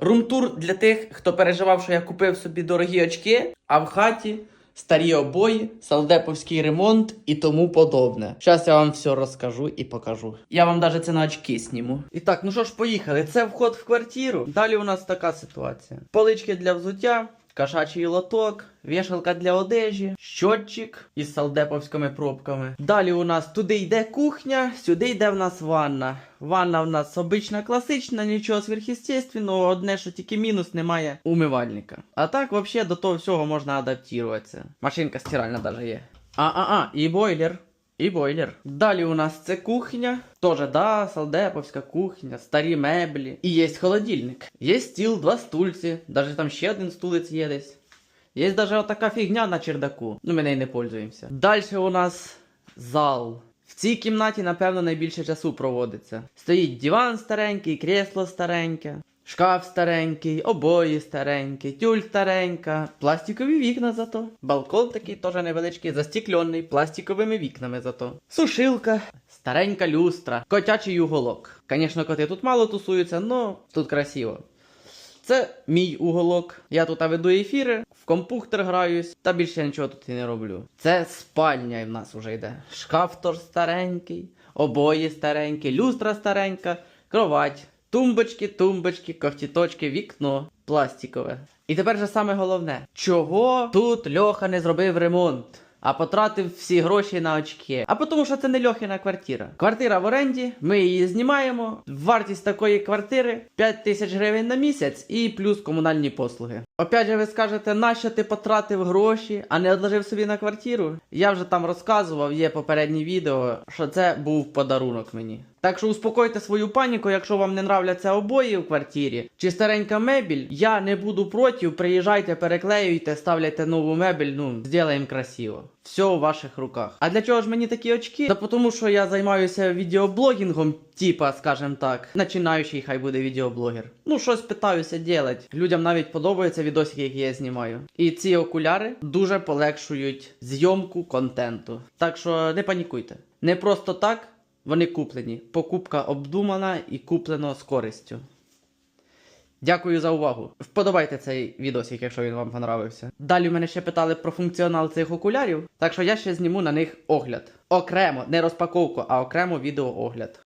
Румтур для тих, хто переживав, що я купив собі дорогі очки, а в хаті старі обої, салдеповський ремонт і тому подобне. Зараз я вам все розкажу і покажу. Я вам навіть це на очки сніму. І так, ну що ж, поїхали. Це вход в квартиру. Далі у нас така ситуація: полички для взуття. Кошачий лоток, вішалка для одежі, щотчик із салдеповськими пробками. Далі у нас туди йде кухня, сюди йде в нас ванна. Ванна в нас обична класична, нічого сверхъестественного, одне, що тільки мінус немає умивальника. А так, взагалі, до того всього можна адаптуватися. Машинка стиральна даже є. А-а-а, і бойлер. І бойлер. Далі у нас це кухня. Тоже, да, салдеповська кухня, старі меблі. І є холодильник. Є стіл, два стульці. Даже там ще один стулець є десь. Є даже отака фігня на чердаку. Ну, ми нею не пользуємося. Далі у нас зал. В цій кімнаті, напевно, найбільше часу проводиться. Стоїть диван старенький, кресло стареньке, шкаф старенький, обої старенькі, тюль старенька, пластикові вікна зато. Балкон такий теж невеличкий, застіклений, пластиковими вікнами зато. Сушилка, старенька люстра, котячий уголок. Звісно, коти тут мало тусуються, але тут красиво. Це мій уголок. Я тут веду ефіри, в компухтер граюсь, та більше нічого тут і не роблю. Це спальня в нас вже йде. Шкаф тож старенький, обої старенькі, люстра старенька, кровать, тумбочки, тумбочки, ковтіточки, вікно пластикове. І тепер же саме головне: чого тут Льоха не зробив ремонт? А потратив всі гроші на очки. А тому, що це не Льохіна квартира. Квартира в оренді, ми її знімаємо. Вартість такої квартири 5 тисяч гривень на місяць і плюс комунальні послуги. Опять же, ви скажете, нащо ти потратив гроші, а не одложив собі на квартиру? Я вже там розказував, є попереднє відео, що це був подарунок мені. Так що успокойте свою паніку, якщо вам не нравляться обої в квартирі чи старенька мебіль, я не буду проти, приїжджайте, переклеюйте, ставляйте нову мебель, ну, зробимо красиво. Все у ваших руках. А для чого ж мені такі очки? Та тому що я займаюся відеоблогінгом, типа, скажем так, начинаючий хай буде відеоблогер. Ну, щось питаюся делать. Людям навіть подобаються відосики, які я знімаю. І ці окуляри дуже полегшують зйомку контенту. Так що не панікуйте. Не просто так вони куплені. Покупка обдумана і куплено з користю. Дякую за увагу. Вподобайте цей відосик, якщо він вам понравився. Далі мене ще питали про функціонал цих окулярів, так що я ще зніму на них огляд. Окремо, не розпаковку, а окремо відеоогляд.